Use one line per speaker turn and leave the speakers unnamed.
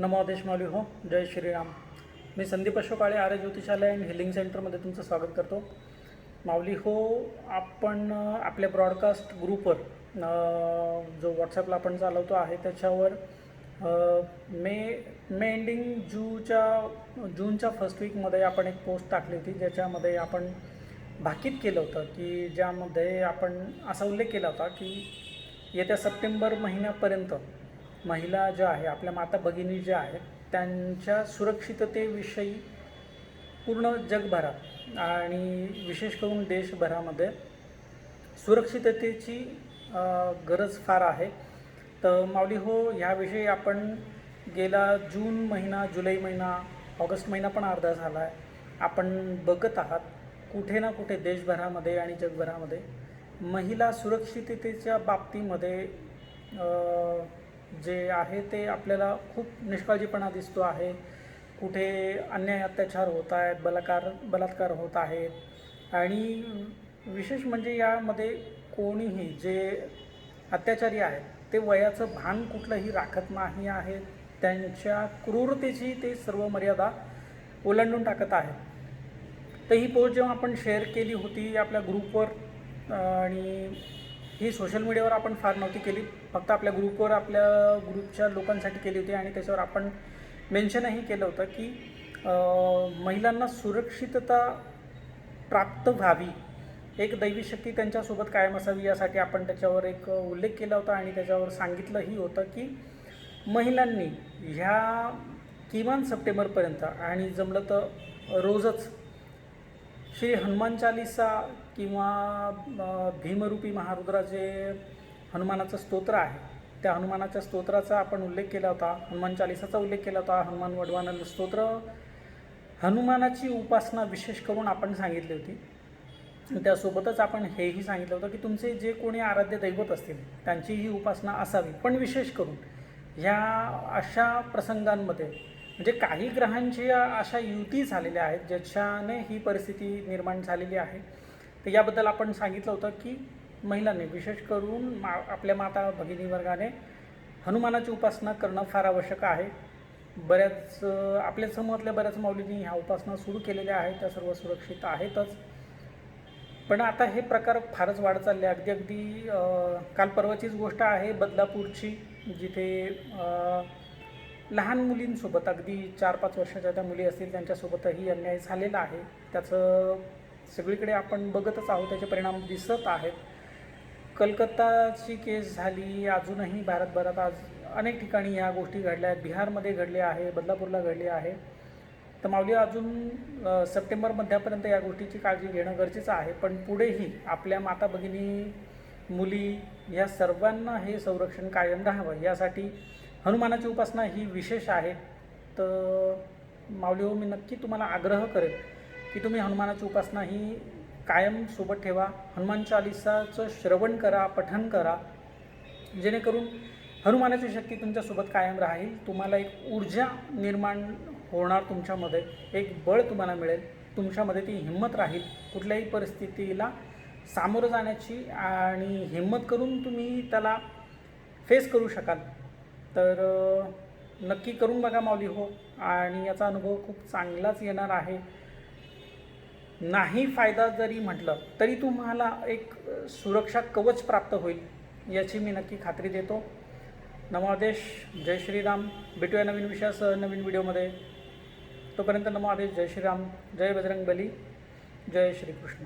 नमोदेश माऊली हो जय श्रीराम. मी संदीप अशोकाळे आर्य ज्योतिषालय अँड हिलिंग सेंटरमध्ये तुमचं स्वागत करतो. माऊली हो आपण आपल्या ब्रॉडकास्ट ग्रुपवर जो व्हॉट्सॲपला आपण चालवतो आहे त्याच्यावर मे मे एंडिंग जूच्या जूनच्या फर्स्ट वीकमध्ये आपण एक पोस्ट टाकली होती ज्याच्यामध्ये आपण भाकीत केलं होतं की ज्यामध्ये आपण असा उल्लेख केला होता की येत्या सप्टेंबर महिन्यापर्यंत महिला ज्या आहे आपल्या माता भगिनी ज्या आहेत त्यांच्या सुरक्षिततेविषयी पूर्ण जगभरात आणि विशेष करून देशभरामध्ये सुरक्षिततेची गरज फार आहे. तर माऊली हो ह्याविषयी आपण गेला जून महिना जुलै महिना ऑगस्ट महिना पण अर्धा झाला आहे. आपण बघत आहात कुठे ना कुठे देशभरामध्ये आणि जगभरामध्ये महिला सुरक्षिततेच्या बाबतीमध्ये जे आहे ते आपल्याला खूप निष्काळजीपणा दिसतो आहे. कुठे अन्याय अत्याचार होत आहेत बलाकार बलात्कार होत आहेत. आणि विशेष म्हणजे यामध्ये कोणीही जे अत्याचारी आहेत ते वयाचं भान कुठलंही राखत नाही आहे त्यांच्या क्रूरतेची ते सर्व मर्यादा ओलांडून टाकत आहेत. तर ही पोस्ट जेव्हा आपण शेअर केली होती आपल्या ग्रुपवर आणि ही सोशल मीडियावर आपण फार नव्हती केली. फक्त आपल्या ग्रुपवर आपल्या ग्रुपच्या लोकांसाठी केली होती आणि त्याच्यावर आपण मेन्शनही केलं होतं की महिलांना सुरक्षितता प्राप्त व्हावी. एक दैवी शक्ती त्यांच्यासोबत कायम असावी यासाठी आपण त्याच्यावर एक उल्लेख केला होता आणि त्याच्यावर सांगितलंही होतं की महिलांनी ह्या किमान सप्टेंबरपर्यंत आणि जमलं तर रोजच श्री हनुमान चालिसा किंवा भीमरूपी महारुद्राचे हनुमानाचं स्तोत्र आहे. त्या हनुमानाच्या स्तोत्राचा आपण उल्लेख केला होता. हनुमान चालिसाचा उल्लेख केला होता. हनुमान वडवानल स्तोत्र हनुमानाची उपासना विशेष करून आपण सांगितली होती. त्यासोबतच आपण हेही सांगितलं होतं की तुमचे जे कोणी आराध्य दैवत असतील त्यांची ही उपासना असावी. पण विशेष करून ह्या अशा प्रसंगांमध्ये म्हणजे काही ग्रहांची अशा युती झालेल्या आहेत ज्याच्याने ही परिस्थिती निर्माण झालेली आहे. तर याबद्दल आपण सांगितलं होतं की महिलांनी विशेष करून मा आपल्या माता भगिनी वर्गाने हनुमानाची उपासना करणं फार आवश्यक आहे. बऱ्याच आपल्या समूहातल्या बऱ्याच माऊलींनी ह्या उपासना सुरू केलेल्या आहेत त्या सर्व सुरक्षित आहेतच. पण आता हे प्रकार फारच वाढत चालले अगदी अगदी काल परवाचीच गोष्ट आहे बदलापूरची जिथे लहान मुलींसोबत अगदी चार पाच वर्षाच्या ज्या मुली असतील त्यांच्यासोबतही अन्याय झालेला आहे. त्याचं सगळीकडे आपण बघतच आहोत त्याचे परिणाम दिसत आहेत. कलकत्ताची केस झाली अजूनही भारतभरात आज अनेक ठिकाणी या गोष्टी घडल्या आहेत. बिहारमध्ये घडले आहे बदलापूरला घडले आहे. तर माऊली अजून सप्टेंबर मध्यापर्यंत या गोष्टीची काळजी घेणं गरजेचं आहे. पण पुढेही आपल्या माता भगिनी मुली या सर्वांना हे संरक्षण कायम राहावं यासाठी हनुमानाची उपासना ही विशेष आहे. तर माऊली हो मी नक्की तुम्हाला आग्रह करेन की तुम्ही हनुमानाची उपासना ही कायम सोबत ठेवा. हनुमान चालिसाचं श्रवण करा पठन करा. जेणेकरून हनुमानाची शक्ती तुमच्यासोबत कायम राहील. तुम्हाला एक ऊर्जा निर्माण होणार तुमच्यामध्ये. एक बळ तुम्हाला मिळेल. तुमच्यामध्ये ती हिंमत राहील. कुठल्याही परिस्थितीला सामोरं जाण्याची आणि हिंमत करून तुम्ही त्याला फेस करू शकाल. तर नक्की करून बघा माऊली हो. आणि याचा अनुभव खूप चांगलाच येणार आहे. नाही फायदा जरी म्हटलं तरी तुम्हाला एक सुरक्षा कवच प्राप्त होईल याची मी नक्की खात्री देतो. नमोआदेश जय श्रीराम. भेटूया नवीन विषयासह नवीन व्हिडिओमध्ये. तोपर्यंत नमोआदेश जय श्रीराम. जय बजरंग बली जय श्रीकृष्ण.